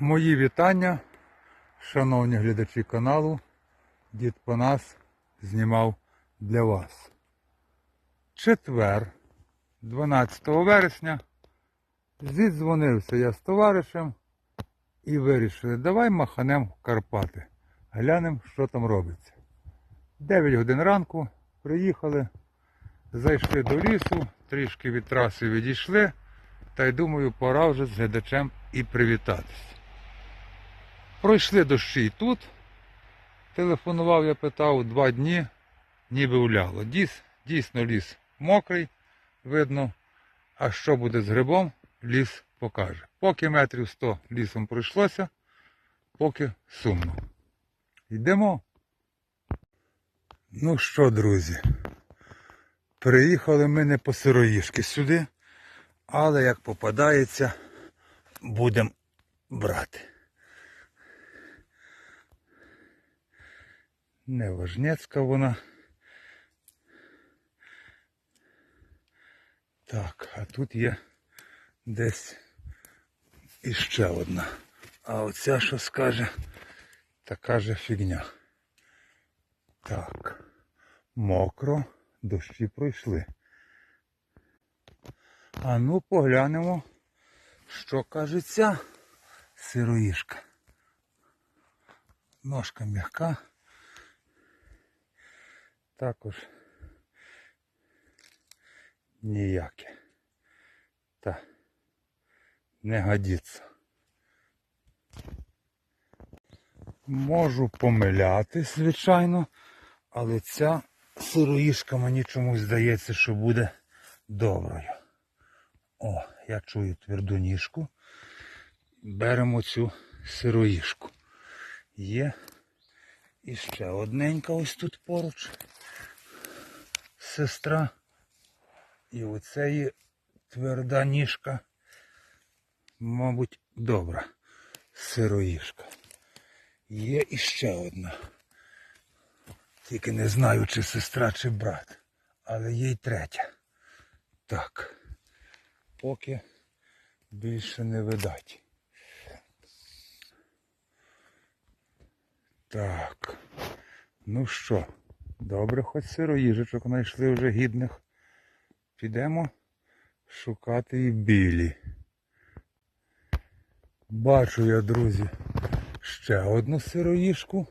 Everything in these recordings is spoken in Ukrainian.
Мої вітання, шановні глядачі каналу. Дід Панас знімав для вас. Четвер, 12 вересня, зідзвонився я з товаришем і вирішили, давай маханем в Карпати. Глянемо, що там робиться. 9 годин ранку приїхали, зайшли до лісу, трішки від траси відійшли, та й думаю, пора вже з глядачем і привітатись. Пройшли дощі і тут. Телефонував, я питав, два дні, ніби уляло. Дійс, дійсно ліс мокрий, видно. А що буде з грибом, ліс покаже. Поки метрів 100 лісом пройшлося, поки сумно. Йдемо. Ну що, друзі, приїхали ми не по сироїшки сюди, але як попадається, будемо брати. Неважнецька вона. Так, а тут є десь іще одна. А оця що скаже, така же фігня. Так, мокро, дощі пройшли. А ну поглянемо, що каже ця сироїшка. Ножка м'яка. Також ніяке. Та не годиться. Можу помилятись, звичайно, але ця сироїшка мені чомусь здається, що буде доброю. О, я чую тверду ніжку. Беремо цю сироїшку. Є і ще одненька ось тут поруч. Сестра. І оце є тверда ніжка. Мабуть, добра сироїшка. Є іще одна. Тільки не знаю, чи сестра, чи брат. Але є й третя. Так. Поки більше не видать. Так. Ну що, добре, хоч сироїжечок знайшли вже гідних. Підемо шукати і білі. Бачу я, друзі, ще одну сироїжку.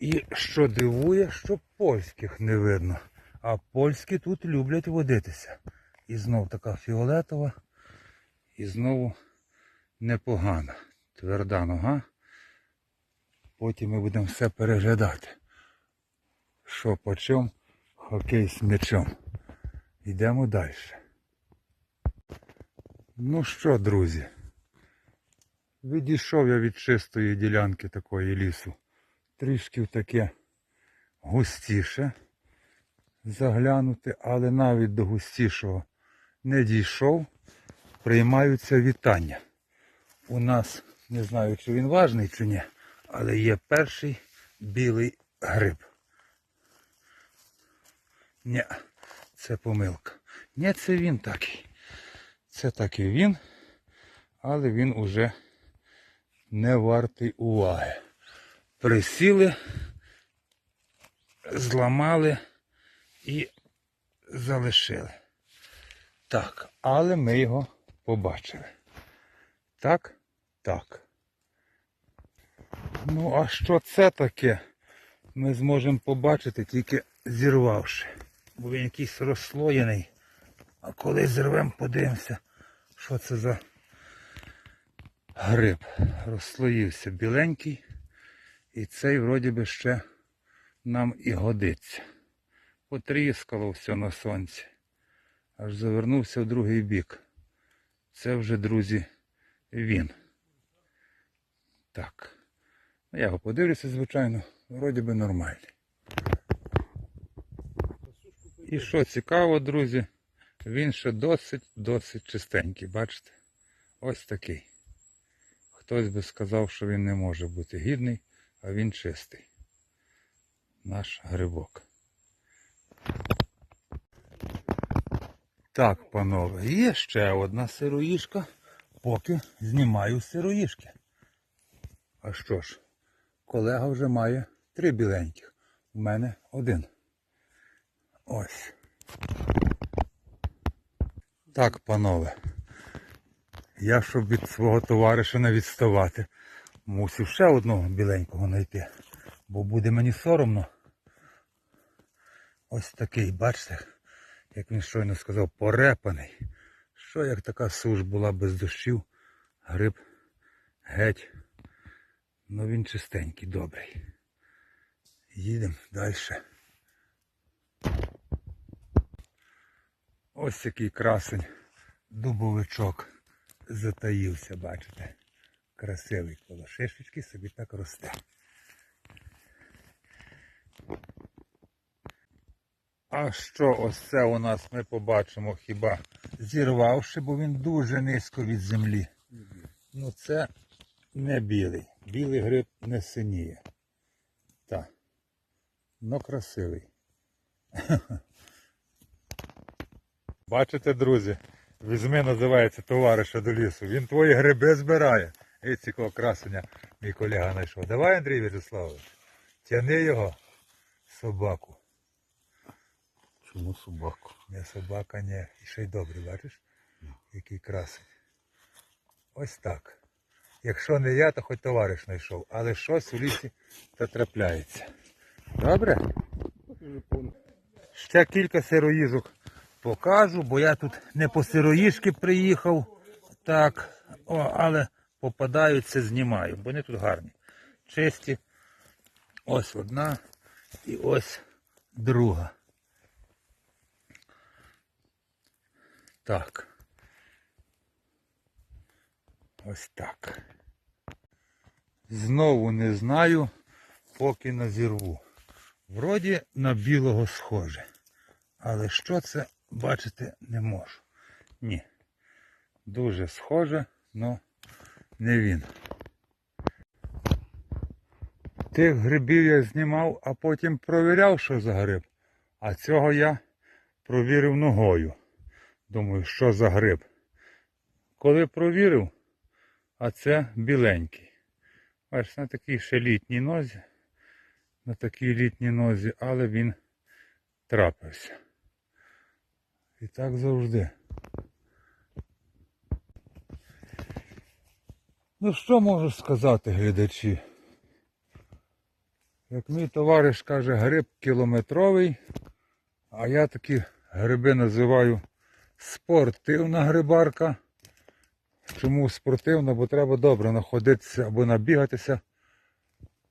І що дивує, що польських не видно. А польські тут люблять водитися. І знов така фіолетова. І знову непогана. Тверда нога. Потім ми будемо все переглядати. Що по чому, хокей з м'ячом. Йдемо далі. Ну що, друзі, відійшов я від чистої ділянки такої лісу. Трішки в таке густіше заглянути, але навіть до густішого не дійшов. Приймаються вітання. У нас, не знаю, чи він важний, чи ні, але є перший білий гриб. Ні, це помилка. Ні, це він такий. Це такий він, але він уже не вартий уваги. Присіли, зламали і залишили. Так, але ми його побачили. Так, так. Ну, а що це таке? Ми зможемо побачити тільки зірвавши. Бо він якийсь розслоєний. А коли зірвемо, подивимося, що це за гриб. Розслоївся біленький. І цей вроді би ще нам і годиться. Потріскало все на сонці. Аж завернувся в другий бік. Це вже, друзі, він. Так. Ну, Я його подивлюся, звичайно, вроді би нормальний. І що цікаво, друзі, він ще досить-досить чистенький, бачите? Ось такий. Хтось би сказав, що він не може бути гідний, а він чистий. Наш грибок. Так, панове, є ще одна сироїшка, поки знімаю сироїшки. А що ж, колега вже має три біленьких. У мене один. Ось. Так, панове. Я, щоб від свого товариша не відставати, мусив ще одного біленького знайти. Бо буде мені соромно. Ось такий, бачите, як він щойно сказав, порепаний. Що як така суш була без дощів, гриб геть. Ну він чистенький, добрий. Їдемо далі. Ось який красень, дубовичок затаївся, бачите. Красивий коло шишечки собі так росте. А що ось це у нас ми побачимо хіба зірвавши, бо він дуже низько від землі. Ну це не білий. Білий гриб не синіє. Так. Ну красивий. Бачите, друзі, візьми, називається товариша до лісу. Він твої гриби збирає. І цього красення мій колега знайшов. Давай, Андрій Вячеславович, тяни його, собаку. Чому собаку? Не собака, ні. І ще й добрий, бачиш? Який красень. Ось так. Якщо не я, то хоч товариш знайшов. Але щось у лісі та трапляється. Добре? Ще кілька сироїжок покажу, бо я тут не по сироїжки приїхав. Так, о, але попадаються, знімаю, бо вони тут гарні. Чисті. Ось одна і ось друга. Так. Ось так. Знову не знаю, поки назірву. Вроді на білого схоже. Але що це бачити не можу. Ні. Дуже схоже, але не він. Тих грибів я знімав, а потім провіряв, що за гриб. А цього я провірив ногою. Думаю, що за гриб. Коли провірив, а це біленький. Бачиш, на такій ще літній нозі. На такій літній нозі, але він трапився. І так завжди. Ну що можу сказати, глядачі? Як мій товариш каже, гриб кілометровий, а я такі гриби називаю спортивна грибарка. Чому спортивна? Бо треба добре знаходитися або набігатися,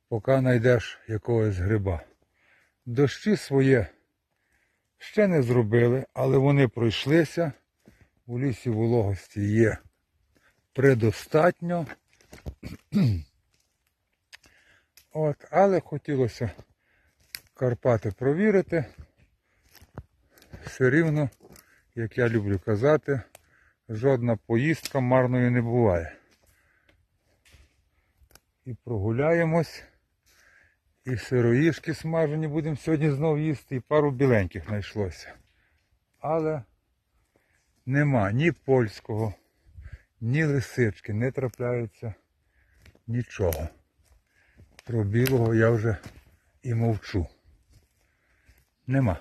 поки знайдеш якогось гриба. Дощі своє ще не зробили, але вони пройшлися. У лісі вологості є предостатньо. От, але хотілося Карпати провірити. Все рівно, як я люблю казати, жодна поїздка марною не буває. І прогуляємось. І сироїшки смажені будемо сьогодні знов їсти, і пару біленьких знайшлося. Але нема ні польського, ні лисички, не трапляється нічого. Про білого я вже і мовчу. Нема.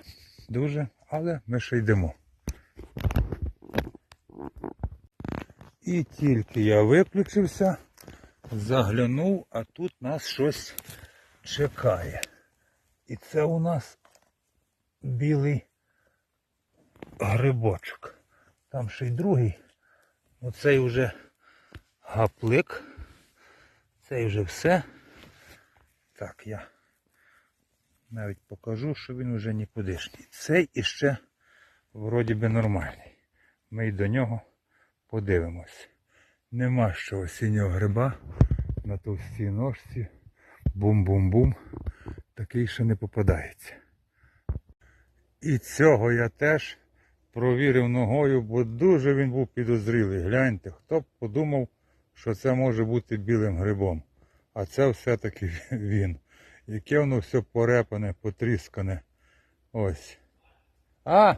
Дуже, але ми ще йдемо. І тільки я виключився, заглянув, а тут нас щось чекає. І це у нас білий грибочок. Там ще й другий. Оцей вже гаплик. Цей вже все. Так, я навіть покажу, що він вже нікудишній. Цей іще вроді би нормальний. Ми й до нього подивимось. Нема що осіннього гриба на товстій ножці. Бум-бум-бум. Такий ще не попадається. І цього я теж провірив ногою, бо дуже він був підозрілий. Гляньте, хто б подумав, що це може бути білим грибом. А це все-таки він. Яке воно все порепане, потріскане. Ось. А!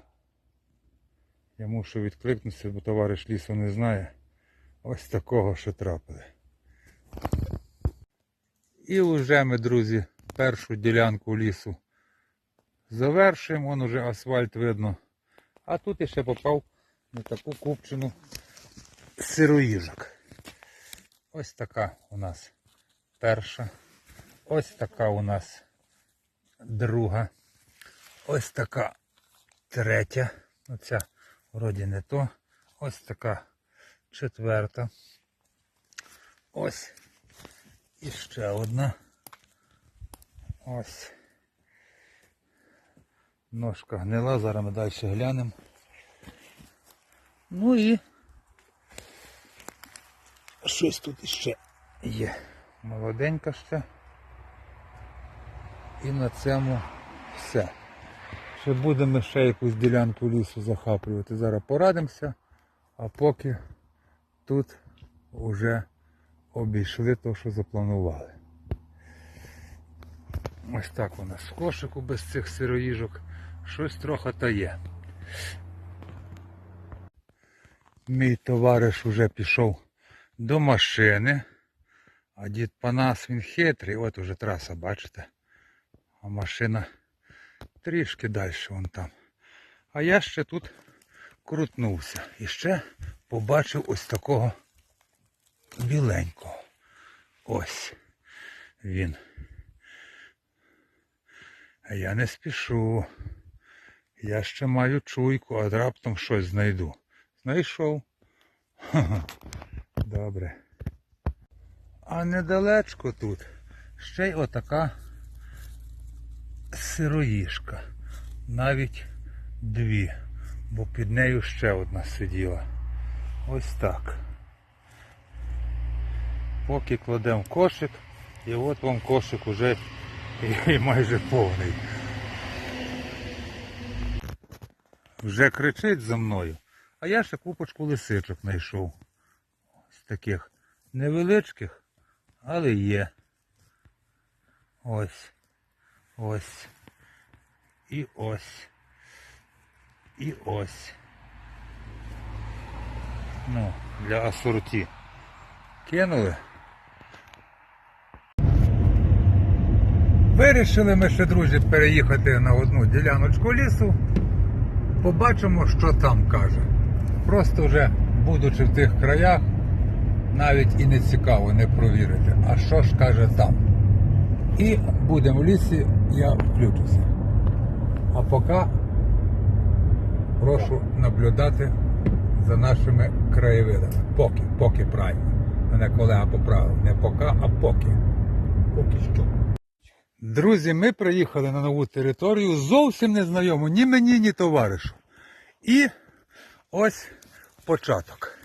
Я мушу відкликнутися, бо товариш лісу не знає. Ось такого що трапили. І вже ми, друзі, першу ділянку лісу завершуємо. Вон уже асфальт видно. А тут я ще попав на таку купчину сироїжок. Ось така у нас перша. Ось така у нас друга. Ось така третя. Оця вроді не то. Ось така четверта. Ось. І ще одна. Ось. Ножка гнила, зараз ми далі глянемо. Ну і щось тут іще є. Молоденька ще. І на цьому все. Ще будемо ще якусь ділянку лісу захаплювати. Зараз порадимося, а поки тут вже обійшли те, що запланували. Ось так у нас кошику без цих сироїжок. Щось трохи та є. Мій товариш уже пішов до машини, а дід Панас він хитрий, от уже траса, бачите? А машина трішки далі вон там. А я ще тут крутнувся і ще побачив ось такого біленького. Ось він. А я не спішу. Я ще маю чуйку, а раптом щось знайду. Знайшов. Добре. А недалечко тут ще й отака сироїшка. Навіть дві, бо під нею ще одна сиділа. Ось так. Поки кладемо кошик, і от вам кошик уже і майже повний. Вже кричить за мною, а я ще купочку лисичок знайшов. З таких невеличких, але є. Ось. Ось. І ось. І ось. Ну, для асорті. Кинули. Вирішили ми ще, друзі, переїхати на одну діляночку лісу. Побачимо, що там каже. Просто вже, будучи в тих краях, навіть і не цікаво не провірити, а що ж каже там. І будемо в лісі, я включуся. А поки прошу наблюдати за нашими краєвидами. Поки, поки правильно. Мене колега поправив. Не поки, а поки. Поки що. Друзі, ми приїхали на нову територію, зовсім незнайому ні мені, ні товаришу. І ось початок.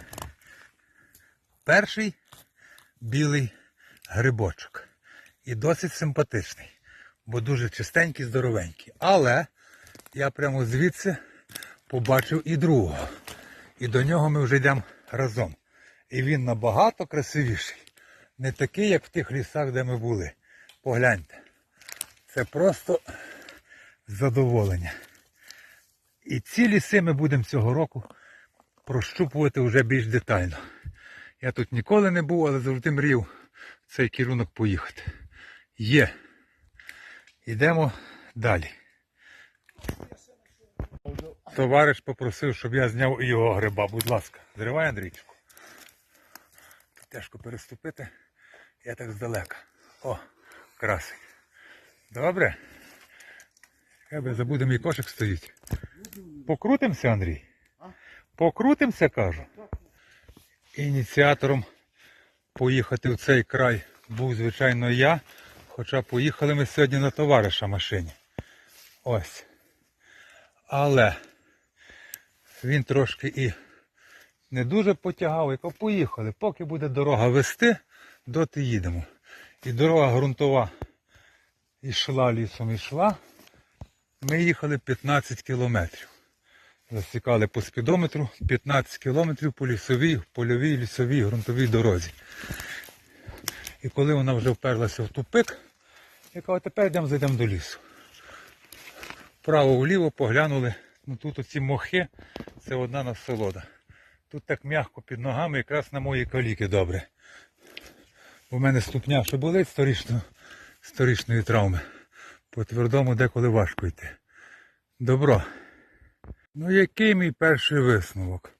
Перший білий грибочок. І досить симпатичний, бо дуже чистенький, здоровенький. Але я прямо звідси побачив і другого. І до нього ми вже йдемо разом. І він набагато красивіший. Не такий, як в тих лісах, де ми були. Погляньте. Це просто задоволення. І ці ліси ми будемо цього року прощупувати вже більш детально. Я тут ніколи не був, але завжди мрів цей керунок поїхати. Є. Йдемо далі. Товариш попросив, щоб я зняв його гриба. Будь ласка, зривай Андрійчику. Тут тяжко переступити. Я так здалека. О, красень. Добре? Хай забуде мій кошик стоїть. Покрутимося, Андрій? Покрутимося, кажу. Ініціатором поїхати в цей край був, звичайно, я. Хоча поїхали ми сьогодні на товариша машині. Ось. Але він трошки і не дуже потягав, яко поїхали. Поки буде дорога вести, доти їдемо. І дорога ґрунтова йшла лісом, йшла. Ми їхали 15 кілометрів. Засікали по спідометру 15 кілометрів по лісовій, польовій, лісовій, ґрунтовій дорозі. І коли вона вже вперлася в тупик, я тепер йдемо зайдемо до лісу. Вправо-вліво поглянули, ну тут оці мохи, це одна насолода. Тут так м'яко під ногами, якраз на мої коліки добре. У мене ступня ще болить сторічно, сторічної травми. По твердому деколи важко йти. Добро. Ну який мій перший висновок?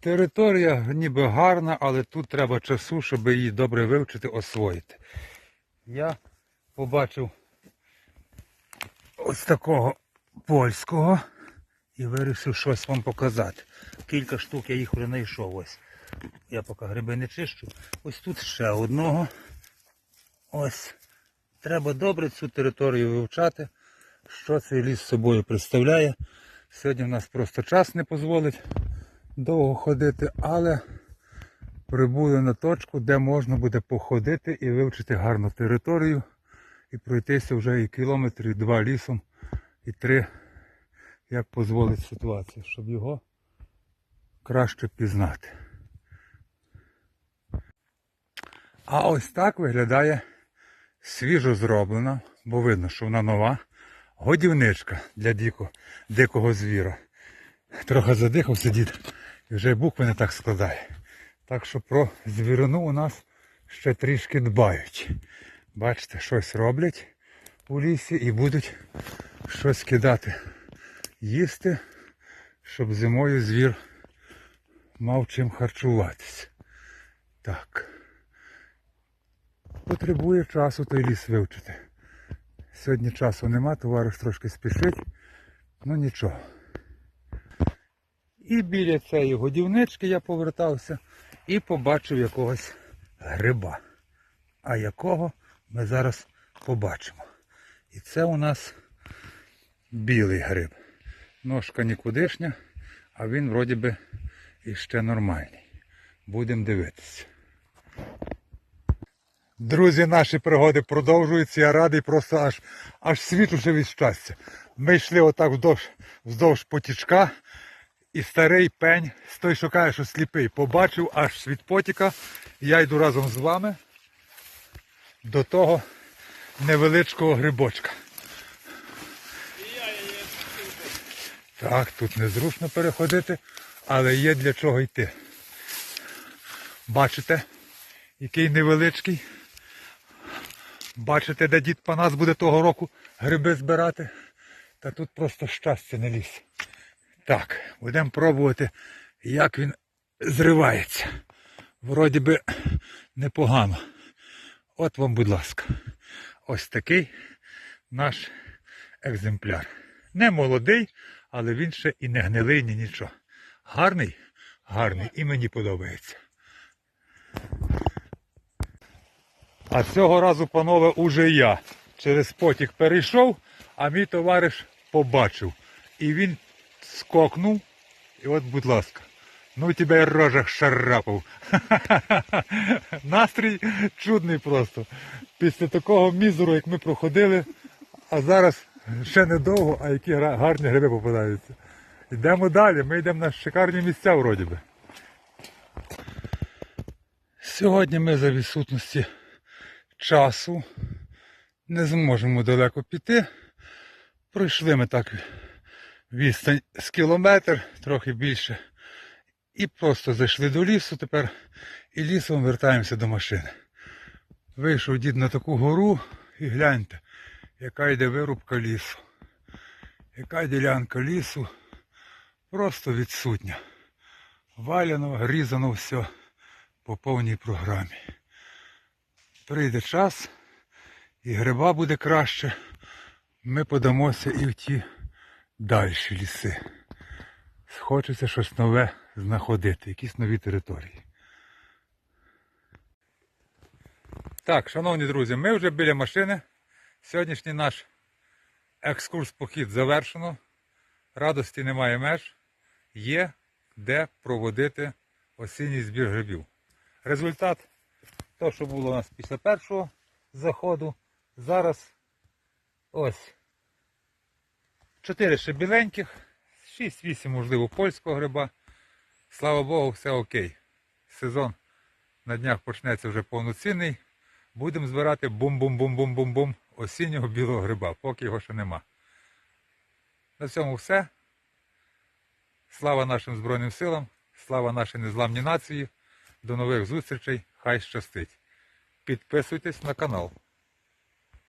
Територія ніби гарна, але тут треба часу, щоб її добре вивчити, освоїти. Я побачив ось такого польського і вирішив щось вам показати. Кілька штук я їх вже знайшов. Ось. Я поки гриби не чищу. Ось тут ще одного. Ось. Треба добре цю територію вивчати, що цей ліс собою представляє. Сьогодні в нас просто час не дозволить довго ходити, але прибули на точку, де можна буде походити і вивчити гарну територію і пройтися вже і кілометр, і два лісом, і три, як дозволить ситуація, щоб його краще пізнати. А ось так виглядає свіжо зроблена, бо видно, що вона нова. Годівничка для дико, дикого звіра. Трохи задихався дід і вже букви не так складає. Так що про звірину у нас ще трішки дбають. Бачите, щось роблять у лісі і будуть щось кидати, їсти, щоб зимою звір мав чим харчуватися. Так. Потребує часу той ліс вивчити. Сьогодні часу нема, товариш трошки спішить, ну нічого. І біля цієї годівнички я повертався і побачив якогось гриба. А якого ми зараз побачимо. І це у нас білий гриб. Ножка нікудишня, а він вроді би іще нормальний. Будемо дивитися. Друзі, наші пригоди продовжуються. Я радий просто аж аж уже від щастя. Ми йшли отак вздовж, вздовж потічка, і старий пень, з той, що каже, що сліпий, побачив аж світ потіка. Я йду разом з вами до того невеличкого грибочка. Так, тут незручно переходити, але є для чого йти. Бачите, який невеличкий. Бачите, де дід Панас буде того року гриби збирати. Та тут просто щастя не ліс. Так, будемо пробувати, як він зривається. Вроді би непогано. От вам, будь ласка, ось такий наш екземпляр. Не молодий, але він ще і не гнилий, ні нічого. Гарний, гарний і мені подобається. А цього разу, панове, уже я через потік перейшов, а мій товариш побачив. І він скокнув. І от, будь ласка, ну тебе рожах шарапав. Настрій чудний просто. Після такого мізеру, як ми проходили, а зараз ще недовго, а які гарні гриби попадаються. Йдемо далі, ми йдемо на шикарні місця вроді би. Сьогодні ми за відсутності часу не зможемо далеко піти. Пройшли ми так відстань з кілометр, трохи більше. І просто зайшли до лісу тепер і лісом вертаємося до машини. Вийшов дід на таку гору і гляньте, яка йде вирубка лісу. Яка ділянка лісу просто відсутня. Валяно, різано все по повній програмі. Прийде час, і гриба буде краще. Ми подамося і в ті дальші ліси. Хочеться щось нове знаходити, якісь нові території. Так, шановні друзі, ми вже біля машини. Сьогоднішній наш екскурс-похід завершено. Радості немає меж. Є де проводити осінній збір грибів. Результат то, що було у нас після першого заходу. Зараз ось 4 ще біленьких, 6-8, можливо, польського гриба. Слава Богу, все окей. Сезон на днях почнеться вже повноцінний. Будемо збирати бум-бум-бум-бум-бум-бум осіннього білого гриба, поки його ще нема. На цьому все. Слава нашим Збройним силам, слава нашій незламній нації. До нових зустрічей. Хай щастить. підписуйтесь на канал.